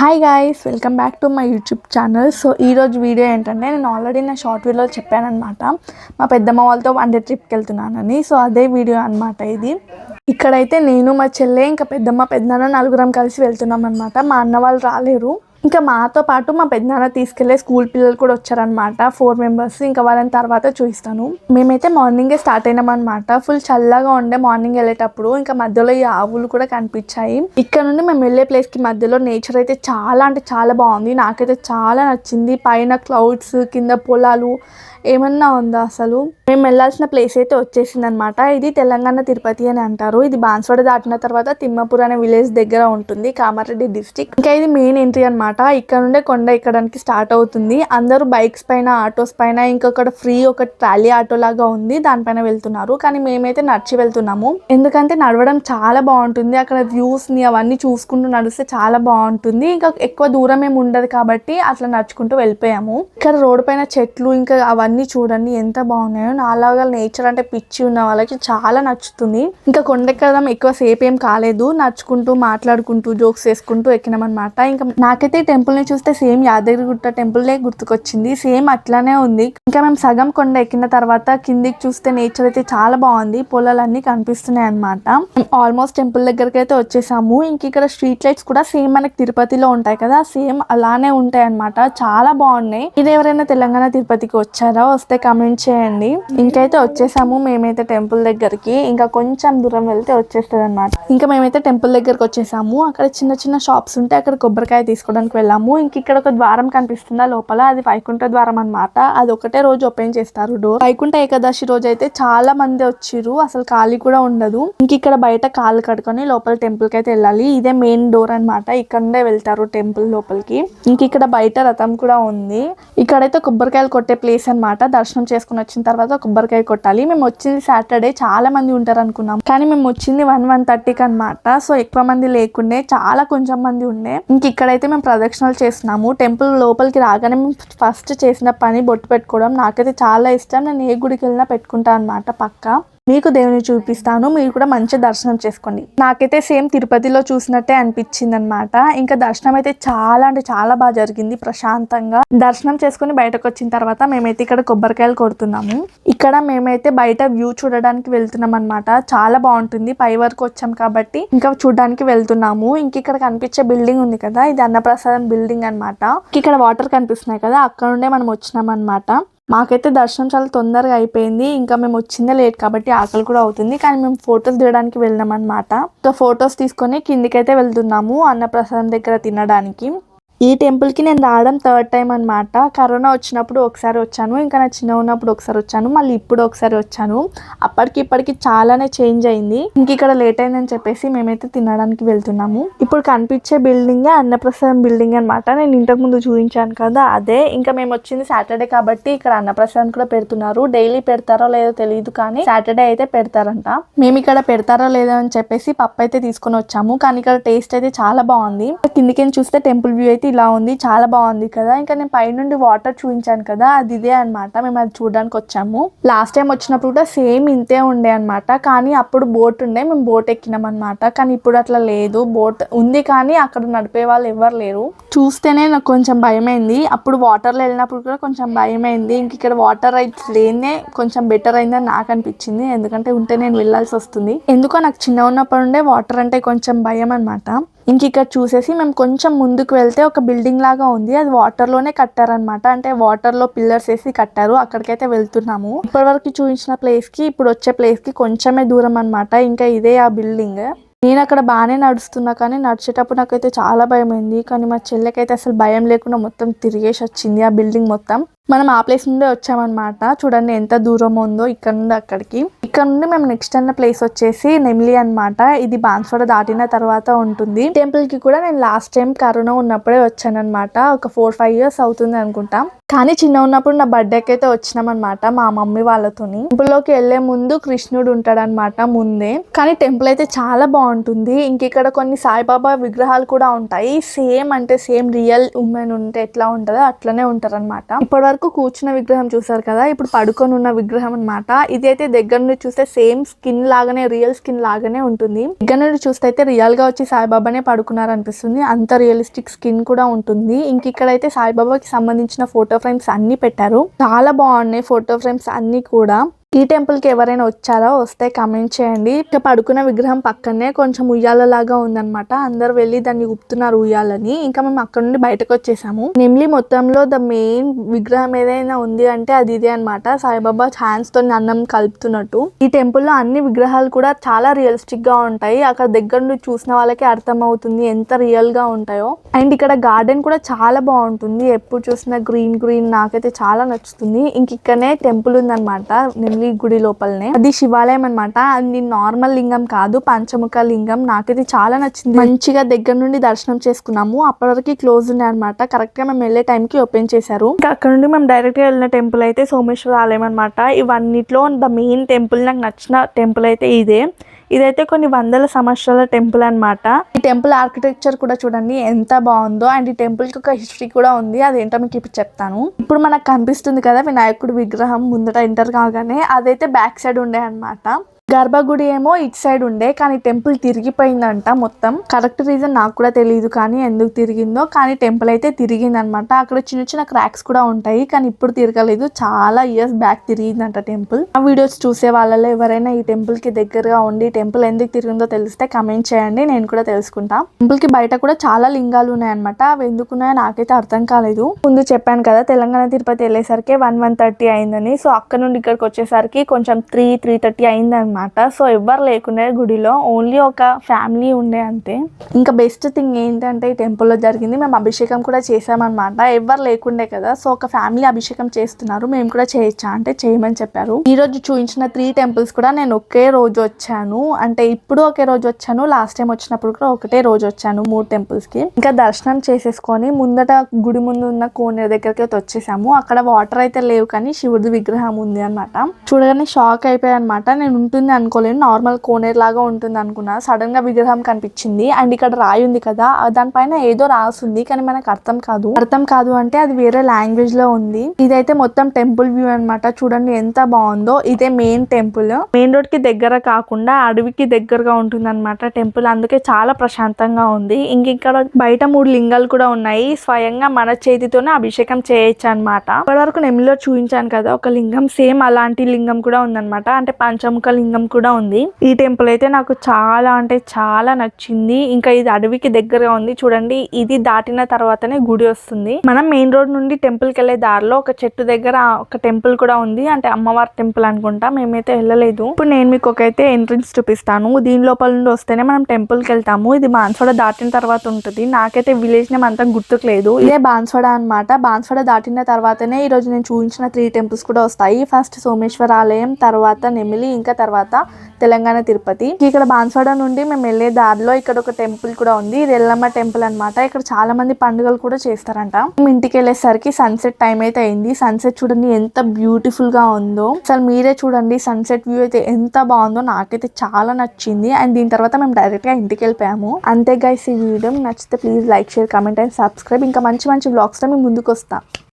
Hi guys welcome back to my YouTube channel so ఈరోజు video ఏంటంటే నేను already నా షార్ట్ వీడియోలో చెప్పానమాట మా పెద్దమ్మ వాళ్ళతో వన్ డే ట్రిప్కి వెళ్తున్నానని సో అదే వీడియో అనమాట ఇది. ఇక్కడైతే నేను మా చెల్లె ఇంకా పెద్దమ్మ పెద్దనాన్న నలుగురం కలిసి వెళ్తున్నాం అనమాట మా అన్న వాళ్ళు రాలేరు. ఇంకా మాతో పాటు మా పెద్దనాన్న తీసుకెళ్ళే స్కూల్ పిల్లలు కూడా వచ్చారనమాట ఫోర్ మెంబర్స్ ఇంకా వాళ్ళని తర్వాత చూపిస్తాను. మేమైతే మార్నింగే స్టార్ట్ అయినాం అనమాట ఫుల్ చల్లగా ఉండే మార్నింగ్ వెళ్ళేటప్పుడు ఇంకా మధ్యలో ఈ ఆవులు కూడా కనిపించాయి. ఇక్కడ నుండి మేము వెళ్ళే ప్లేస్కి మధ్యలో నేచర్ అయితే చాలా అంటే చాలా బాగుంది. నాకైతే చాలా నచ్చింది. పైన క్లౌడ్స్ కింద పొలాలు ఏమన్నా ఉందా అసలు? మేము వెళ్ళాల్సిన ప్లేస్ అయితే వచ్చేసింది అనమాట ఇది తెలంగాణ తిరుపతి అని అంటారు. ఇది బాన్స్వాడ దాటిన తర్వాత తిమ్మపూర్ అనే విలేజ్ దగ్గర ఉంటుంది కామారెడ్డి డిస్టిక్ ఇంకా ఇది మెయిన్ ఎంట్రీ అనమాట ఇక్కడ నుండే కొండ ఎక్కడానికి స్టార్ట్ అవుతుంది. అందరూ బైక్స్ పైన ఆటోస్ పైన ఇంకొకటి ఫ్రీ ఒక ట్రాలీ ఆటో లాగా ఉంది దానిపైన వెళ్తున్నారు. కానీ మేమైతే నడిచి వెళ్తున్నాము. ఎందుకంటే నడవడం చాలా బాగుంటుంది. అక్కడ వ్యూస్ని అవన్నీ చూసుకుంటూ నడిస్తే చాలా బాగుంటుంది. ఇంకా ఎక్కువ దూరం ఏమి ఉండదు కాబట్టి అట్లా నడుచుకుంటూ వెళ్ళిపోయాము. ఇక్కడ రోడ్డు పైన చెట్లు ఇంకా అవన్నీ చూడండి ఎంత బాగున్నాయో. నాలాగా నేచర్ అంటే పిచ్చి ఉన్న వాళ్ళకి చాలా నచ్చుతుంది. ఇంకా కొండెక్కడం ఎక్కువ సేపు ఏం కాలేదు. నడుచుకుంటూ మాట్లాడుకుంటూ జోక్స్ వేసుకుంటూ ఎక్కినామన్నమాట ఇంకా నాకైతే టెంపుల్ని చూస్తే సేమ్ యాదగిరిగుట్ట టెంపుల్ గుర్తుకొచ్చింది. సేమ్ అట్లానే ఉంది. ఇంకా మేము సగం కొండ ఎక్కిన తర్వాత కిందికి చూస్తే నేచర్ అయితే చాలా బాగుంది. పొలాలన్నీ కనిపిస్తున్నాయి అనమాట ఆల్మోస్ట్ టెంపుల్ దగ్గరికి అయితే వచ్చేసాము. ఇంక ఇక్కడ స్ట్రీట్ లైట్స్ కూడా సేమ్ మనకి తిరుపతిలో ఉంటాయి కదా. సేమ్ అలానే ఉంటాయి అనమాట చాలా బాగున్నాయి. ఇది ఎవరైనా తెలంగాణ తిరుపతికి వచ్చారా? వస్తే కమెంట్ చేయండి. ఇంకైతే వచ్చేసాము మేమైతే టెంపుల్ దగ్గరికి. ఇంకా కొంచెం దూరం వెళ్తే వచ్చేస్తుంది అనమాట ఇంకా మేమైతే టెంపుల్ దగ్గరకు వచ్చేసాము. అక్కడ చిన్న చిన్న షాప్స్ ఉంటే అక్కడ కొబ్బరికాయ తీసుకోవడానికి వెళ్ళాము. ఇంక ఇక్కడ ఒక ద్వారం కనిపిస్తుందా లోపల? అది వైకుంఠ ద్వారం అన్నమాట. అది ఒకటే రోజు ఓపెన్ చేస్తారు డోర్ వైకుంఠ ఏకాదశి రోజు అయితే చాలా మంది వచ్చిరు అసలు ఖాళీ కూడా ఉండదు. ఇంక ఇక్కడ బయట కాళ్ళు కడుకొని లోపల టెంపుల్కి అయితే వెళ్ళాలి. ఇదే మెయిన్ డోర్ అన్నమాట. ఇక్కడే వెళ్తారు టెంపుల్ లోపలికి. ఇంక ఇక్కడ బయట రథం కూడా ఉంది. ఇక్కడైతే కొబ్బరికాయలు కొట్టే ప్లేస్ అనమాట దర్శనం చేసుకుని వచ్చిన తర్వాత కొబ్బరికాయ కొట్టాలి. మేము వచ్చింది సాటర్డే చాలా మంది ఉంటారు అనుకున్నాం. కానీ మేము వచ్చింది వన్ వన్ థర్టీకి అనమాట సో ఎక్కువ మంది లేకుండే చాలా కొంచెం మంది ఉండే. ఇంక ఇక్కడైతే మేము ప్రదక్షిణలు చేస్తున్నాము. టెంపుల్ లోపలికి రాగానే మేము ఫస్ట్ చేసిన పని బొట్టు పెట్టుకోవడం. నాకైతే చాలా ఇష్టం. నేను ఏ గుడికి వెళ్ళినా పెట్టుకుంటాను అనమాట పక్క. మీకు దేవుని చూపిస్తాను మీరు కూడా మంచి దర్శనం చేసుకోండి. నాకైతే సేమ్ తిరుపతిలో చూసినట్టే అనిపించింది అనమాట ఇంకా దర్శనం అయితే చాలా అంటే చాలా బాగా జరిగింది ప్రశాంతంగా. దర్శనం చేసుకుని బయటకు వచ్చిన తర్వాత మేమైతే ఇక్కడ కొబ్బరికాయలు కొడుతున్నాము. ఇక్కడ మేమైతే బయట వ్యూ చూడడానికి వెళ్తున్నాం అనమాట చాలా బాగుంటుంది. పై వరకు వచ్చాం కాబట్టి ఇంకా చూడడానికి వెళ్తున్నాము. ఇంక ఇక్కడ కనిపించే బిల్డింగ్ ఉంది కదా ఇది అన్నప్రసాదం బిల్డింగ్ అనమాట ఇక్కడ వాటర్ కనిపిస్తున్నాయి కదా అక్కడ నుండే మనం వచ్చినాం అనమాట మాకైతే దర్శనం చాలా తొందరగా అయిపోయింది. ఇంకా మేము వచ్చిందే లేట్ కాబట్టి ఆకలి కూడా అవుతుంది. కానీ మేము ఫొటోస్ దిగడానికి వెళ్ళినాం అనమాట ఫొటోస్ తీసుకొని కిందికైతే వెళ్తున్నాము అన్నప్రసాదం దగ్గర తినడానికి. ఈ టెంపుల్కి నేను రావడం థర్డ్ టైం అనమాట కరోనా వచ్చినప్పుడు ఒకసారి వచ్చాను ఇంకా నా చిన్న ఉన్నప్పుడు ఒకసారి వచ్చాను మళ్ళీ ఇప్పుడు ఒకసారి వచ్చాను. అప్పటికి ఇప్పటికి చాలానే చేంజ్ అయింది. ఇంక ఇక్కడ లేట్ అయిందని చెప్పేసి మేమైతే తినడానికి వెళ్తున్నాము. ఇప్పుడు కనిపించే బిల్డింగ్ అన్నప్రసాదం బిల్డింగ్ అనమాట నేను ఇంతకు ముందు చూపించాను కదా అదే. ఇంకా మేము వచ్చింది సాటర్డే కాబట్టి ఇక్కడ అన్నప్రసాదం కూడా పెడుతున్నారు. డైలీ పెడతారో లేదో తెలియదు కానీ సాటర్డే అయితే పెడతారంట. మేము ఇక్కడ పెడతారో లేదో అని చెప్పేసి పప్పు అయితే తీసుకొని వచ్చాము. కానీ ఇక్కడ టేస్ట్ అయితే చాలా బాగుంది. కిందికి చూస్తే టెంపుల్ వ్యూ అయితే ఇలా ఉంది చాలా బాగుంది కదా. ఇంకా నేను పైనుండి వాటర్ చూపించాను కదా అది ఇదే అనమాట మేము అది చూడడానికి వచ్చాము. లాస్ట్ టైం వచ్చినప్పుడు కూడా సేమ్ ఇంతే ఉండే అనమాట కానీ అప్పుడు బోట్ ఉండే మేము బోట్ ఎక్కినాం అనమాట కానీ ఇప్పుడు అట్లా లేదు. బోట్ ఉంది కానీ అక్కడ నడిపే వాళ్ళు ఎవరు లేరు. చూస్తేనే నాకు కొంచెం భయమైంది. అప్పుడు వాటర్లో వెళ్ళినప్పుడు కూడా కొంచెం భయమైంది. ఇంక ఇక్కడ వాటర్ రైడ్స్ లేనే కొంచెం బెటర్ అయిందని నాకు అనిపించింది. ఎందుకంటే ఉంటే నేను వెళ్ళాల్సి వస్తుంది. ఎందుకో నాకు చిన్న ఉన్నప్పుడు ఉండే వాటర్ అంటే కొంచెం భయం అనమాట ఇంక ఇక్కడ చూసేసి మేము కొంచెం ముందుకు వెళ్తే ఒక బిల్డింగ్ లాగా ఉంది. అది వాటర్లోనే కట్టారనమాట అంటే వాటర్లో పిల్లర్స్ వేసి కట్టారు. అక్కడికైతే వెళ్తున్నాము. ఇప్పటి వరకు చూపించిన ప్లేస్కి ఇప్పుడు వచ్చే ప్లేస్కి కొంచెమే దూరం అన్నమాట. ఇంకా ఇదే ఆ బిల్డింగ్ నేను అక్కడ బాగానే నడుస్తున్నా కానీ నడిచేటప్పుడు నాకైతే చాలా భయం అయింది కానీ మా చెల్లెకైతే అసలు భయం లేకుండా మొత్తం తిరిగేసి వచ్చింది ఆ బిల్డింగ్ మొత్తం. మనం ఆ ప్లేస్ నుండే వచ్చామన్నమాట. చూడండి ఎంత దూరం ఉందో ఇక్కడ నుండి అక్కడికి. ఇక్కడ నుండి మేము నెక్స్ట్ అన్న ప్లేస్ వచ్చేసి నెమ్లీ అన్నమాట. ఇది బాన్స్వాడ దాటిన తర్వాత ఉంటుంది. టెంపుల్కి కూడా నేను లాస్ట్ టైం కరోనా ఉన్నప్పుడే వచ్చానమాట ఒక ఫోర్ ఫైవ్ ఇయర్స్ అవుతుంది అనుకుంటా. కానీ చిన్న ఉన్నప్పుడు నా బర్త్డేకి అయితే వచ్చినామన్నమాట మా మమ్మీ వాళ్ళతోని. టెంపుల్లోకి వెళ్ళే ముందు కృష్ణుడు ఉంటాడనమాట ముందే. కానీ టెంపుల్ అయితే చాలా బాగుంటుంది. ఇంక ఇక్కడ కొన్ని సాయిబాబా విగ్రహాలు కూడా ఉంటాయి. సేమ్ అంటే సేమ్ రియల్ ఉమెన్ ఉంటే ఎట్లా ఉంటుందో అట్లనే ఉంటారన్నమాట. ఇప్పటి వరకు కూర్చున్న విగ్రహం చూసారు కదా ఇప్పుడు పడుకొని ఉన్న విగ్రహం అన్నమాట. ఇది అయితే దగ్గర నుండి చూస్తే సేమ్ స్కిన్ లాగానే రియల్ స్కిన్ లాగానే ఉంటుంది. దగ్గర నుండి చూస్తే అయితే రియల్గా వచ్చి సాయిబాబానే పడుకున్నారు అనిపిస్తుంది అంత రియలిస్టిక్ స్కిన్ కూడా ఉంటుంది. ఇంక ఇక్కడైతే సాయిబాబాకి సంబంధించిన ఫోటో ఫ్రేమ్స్ అన్ని పెట్టారు. చాలా బాగున్నాయి ఫోటో ఫ్రేమ్స్ అన్ని కూడా. ఈ టెంపుల్కి ఎవరైనా వచ్చారో? వస్తే కమెంట్ చేయండి. ఇక పడుకున్న విగ్రహం పక్కనే కొంచెం ఉయ్యాల లాగా ఉందన్నమాట. అందరు వెళ్ళి దాన్ని ఉప్పుతున్నారు ఉయ్యాలని. ఇంకా మేము అక్కడ నుండి బయటకు వచ్చేసాము. నెమ్లి మొత్తంలో ద మెయిన్ విగ్రహం ఏదైనా ఉంది అంటే అది ఇదే అనమాట సాయిబాబా హ్యాండ్స్తో అన్నం కలుపుతున్నట్టు. ఈ టెంపుల్లో అన్ని విగ్రహాలు కూడా చాలా రియలిస్టిక్గా ఉంటాయి. అక్కడ దగ్గర నుండి చూసిన వాళ్ళకి అర్థం అవుతుంది ఎంత రియల్గా ఉంటాయో. అండ్ ఇక్కడ గార్డెన్ కూడా చాలా బాగుంటుంది. ఎప్పుడు చూసినా గ్రీన్ గ్రీన్ నాకైతే చాలా నచ్చుతుంది. ఇంక ఇక్కడనే టెంపుల్ ఉందన్నమాట. నెమ్లీ గుడి లోపలనే. అది శివాలయం అనమాట అది నార్మల్ లింగం కాదు పంచముఖ లింగం. నాకైతే చాలా నచ్చింది. మంచిగా దగ్గర నుండి దర్శనం చేసుకున్నాము. అప్పటి వరకు క్లోజ్ ఉన్నాయి అనమాట కరెక్ట్గా మేము వెళ్ళే టైం కి ఓపెన్ చేశారు. ఇంకా అక్కడ నుండి మేము డైరెక్ట్గా వెళ్ళిన టెంపుల్ అయితే సోమేశ్వర ఆలయం అనమాట ఇవన్నిట్లో ద మెయిన్ టెంపుల్ నాకు నచ్చిన టెంపుల్ అయితే ఇదే. ఇదైతే కొన్ని వందల సంవత్సరాల టెంపుల్ అన్నమాట. ఈ టెంపుల్ ఆర్కిటెక్చర్ కూడా చూడండి ఎంత బాగుందో. అండ్ ఈ టెంపుల్కి ఒక హిస్టరీ కూడా ఉంది. అదేంటో మీకు ఇప్పుడు చెప్తాను. ఇప్పుడు మనకు కనిపిస్తుంది కదా వినాయకుడి విగ్రహం ముందట ఎంటర్ కాగానే అదైతే బ్యాక్ సైడ్ ఉండే అన్నమాట. గర్భగుడి ఏమో ఇటు సైడ్ ఉండే కానీ టెంపుల్ తిరిగిపోయిందంట మొత్తం. కరెక్ట్ రీజన్ నాకు కూడా తెలియదు కానీ ఎందుకు తిరిగిందో కానీ టెంపుల్ అయితే తిరిగిందనమాట. అక్కడ చిన్న చిన్న క్రాక్స్ కూడా ఉంటాయి కానీ ఇప్పుడు తిరగలేదు. చాలా ఇయర్స్ బ్యాక్ తిరిగిందంట టెంపుల్. ఆ వీడియోస్ చూసే వాళ్ళలో ఎవరైనా ఈ టెంపుల్కి దగ్గరగా ఉండి టెంపుల్ ఎందుకు తిరిగిందో తెలిస్తే కమెంట్ చేయండి నేను కూడా తెలుసుకుంటా. టెంపుల్కి బయట కూడా చాలా లింగాలు ఉన్నాయన్నమాట. అవి ఎందుకున్నాయో నాకైతే అర్థం కాలేదు. ముందు చెప్పాను కదా తెలంగాణ తిరుపతి వెళ్ళేసరికి వన్ వన్ థర్టీ అయిందని. సో అక్కడ నుండి ఇక్కడికి వచ్చేసరికి కొంచెం త్రీ త్రీ థర్టీ అయిందన్నమాట. అనమాట సో ఎవ్వరు లేకుండే గుడిలో ఓన్లీ ఒక ఫ్యామిలీ ఉండే అంతే. ఇంకా బెస్ట్ థింగ్ ఏంటంటే ఈ టెంపుల్లో జరిగింది. మేము అభిషేకం కూడా చేసామన్నమాట ఎవ్వరు లేకుండే కదా సో ఒక ఫ్యామిలీ అభిషేకం చేస్తున్నారు. మేము కూడా చేయొచ్చా? అంటే చేయమని చెప్పారు. ఈ రోజు చూపించిన త్రీ టెంపుల్స్ కూడా నేను ఒకే రోజు వచ్చాను. అంటే ఇప్పుడు ఒకే రోజు వచ్చాను. లాస్ట్ టైం వచ్చినప్పుడు కూడా ఒకటే రోజు వచ్చాను మూడు టెంపుల్స్కి. ఇంకా దర్శనం చేసేసుకొని ముందట గుడి ముందు ఉన్న కోనేరు దగ్గరికి అయితే వచ్చేసాము. అక్కడ వాటర్ అయితే లేవు కానీ శివుడి విగ్రహం ఉంది అన్నమాట. చూడగానే షాక్ అయిపోయాయి అనమాట నేను ఉంటుంది అనుకోలేను. నార్మల్ కోనేర్ లాగా ఉంటుంది అనుకున్నా. సడన్గా విగ్రహం కనిపించింది. అండ్ ఇక్కడ రాయి ఉంది కదా దానిపైన ఏదో రాసుంది కానీ మనకు అర్థం కాదు. అర్థం కాదు అంటే అది వేరే లాంగ్వేజ్లో ఉంది. ఇదైతే మొత్తం టెంపుల్ వ్యూ అన్నమాట. చూడండి ఎంత బాగుందో. ఇదే మెయిన్ టెంపుల్ మెయిన్ రోడ్కి దగ్గర కాకుండా అడవికి దగ్గరగా ఉంటుంది అనమాట టెంపుల్ అందుకే చాలా ప్రశాంతంగా ఉంది. ఇంక ఇక్కడ బయట మూడు లింగాలు కూడా ఉన్నాయి. స్వయంగా మన చేతితోనే అభిషేకం చేయొచ్చు అనమాట ఇప్పటి వరకు నెమ్మిలో చూపించాను కదా ఒక లింగం. సేమ్ అలాంటి లింగం కూడా ఉందన్నమాట. అంటే పంచముఖ లింగం కూడా ఉంది. ఈ టెంపుల్ అయితే నాకు చాలా అంటే చాలా నచ్చింది. ఇంకా ఇది అడవికి దగ్గరగా ఉంది. చూడండి ఇది దాటిన తర్వాతనే గుడి వస్తుంది. మనం మెయిన్ రోడ్ నుండి టెంపుల్కి వెళ్ళే దారిలో ఒక చెట్టు దగ్గర ఒక టెంపుల్ కూడా ఉంది. అంటే అమ్మవారి టెంపుల్ అనుకుంటా. మేమైతే వెళ్ళలేదు. ఇప్పుడు నేను మీకు ఒకైతే ఎంట్రన్స్ చూపిస్తాను. దీని లోపల నుండి వస్తేనే మనం టెంపుల్కి వెళ్తాము. ఇది బాన్సోడ దాటిన తర్వాత ఉంటుంది. నాకైతే విలేజ్ నేమ్ అంతా గుర్తుకు లేదు. ఇదే బాన్సోడ అన్నమాట. బాన్సోడ దాటిన తర్వాతనే ఈ రోజు నేను చూపించిన త్రీ టెంపుల్స్ కూడా వస్తాయి. ఫస్ట్ సోమేశ్వర ఆలయం తర్వాత నెమిలి ఇంకా తర్వాత తర్వాత తెలంగాణ తిరుపతి. ఇక్కడ బాన్స్వాడ నుండి మేము వెళ్ళే దారిలో ఇక్కడ ఒక టెంపుల్ కూడా ఉంది. ఇది ఎల్లమ్మ టెంపుల్ అన్నమాట. ఇక్కడ చాలా మంది పండుగలు కూడా చేస్తారంట. మేము ఇంటికి వెళ్ళేసరికి సన్సెట్ టైం అయితే అయింది. సన్సెట్ చూడండి ఎంత బ్యూటిఫుల్గా ఉందో. అసలు మీరే చూడండి సన్సెట్ వ్యూ అయితే ఎంత బాగుందో. నాకైతే చాలా నచ్చింది. అండ్ దీని తర్వాత మేము డైరెక్ట్గా ఇంటికి వెళ్ళిపోయాము. అంతే గైస్ ఈ వీడియో నచ్చితే please like share comment and subscribe ఇంకా మంచి మంచి బ్లాగ్స్లో మేము ముందుకు వస్తాం.